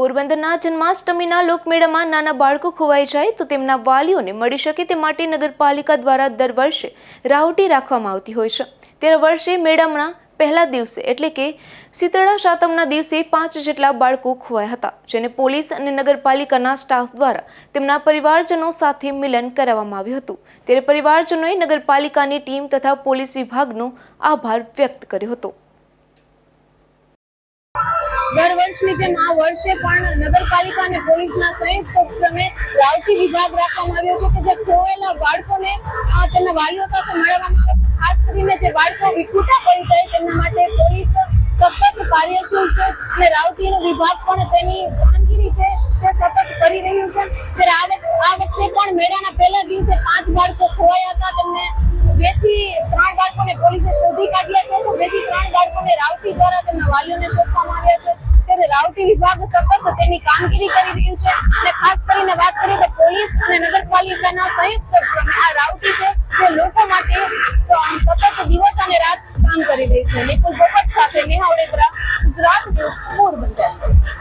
પોરબંદરના જન્માષ્ટમીના લોકમેળામાં નાના બાળકો ખોવાઈ જાય તો તેમના વાલીઓને મળી શકે તે માટે નગરપાલિકા દ્વારા દર વર્ષે રાવટી રાખવામાં આવતી હોય છે. ત્યારે વર્ષે મેળાના પહેલા દિવસે એટલે કે શીતળા સાતમના દિવસે પાંચ જેટલા બાળકો ખોવાયા હતા, જેને પોલીસ અને નગરપાલિકાના સ્ટાફ દ્વારા તેમના પરિવારજનો સાથે મિલન કરાવવામાં આવ્યું હતું. ત્યારે પરિવારજનોએ નગરપાલિકાની ટીમ તથા પોલીસ વિભાગનો આભાર વ્યક્ત કર્યો હતો. દર વર્ષની જેમ આ વર્ષે પણ નગરપાલિકા અને પોલીસના સંયુક્ત ઉપક્રમે રાવટી વિભાગ રાખવામાં આવ્યો છે કે જે ખોવાયેલા બાળકોને તેમના વાલીઓ સાથે મેળવવામાં આવે છે. ખાસ કરીને જે બાળકો વિખૂટા પડી જાય તેમના માટે પોલીસ સતત કાર્યશીલ છે અને રાવટીનો વિભાગ પણ તેની કામગીરી છે, તે સતત કરી રહ્યું છે. ત્યારે આ વખ- વખતે પણ મેળાના પહેલા દિવસે પાંચ બાળકો ખોવાયા હતા. તેમને બેથી ત્રણ બાળકોને પોલીસે શોધી કાઢ્યા છે. બેથી ત્રણ બાળકોને રાવટી દ્વારા તેમના વાલીઓને સોંપવામાં આવ્યા છે. ત્યારે વિભાગ સતત તેની કામગીરી કરી રહ્યું છે અને ખાસ કરીને વાત કરીએ તો પોલીસ અને નગરપાલિકાના સંયુક્ત ઉપક્રમે આ રાઉટી છે તે લોકો માટે સતત દિવસ અને રાત કામ કરી રહી છે. નિકુલ પોપટ સાથે નેહા વડેદરા, ગુજરાત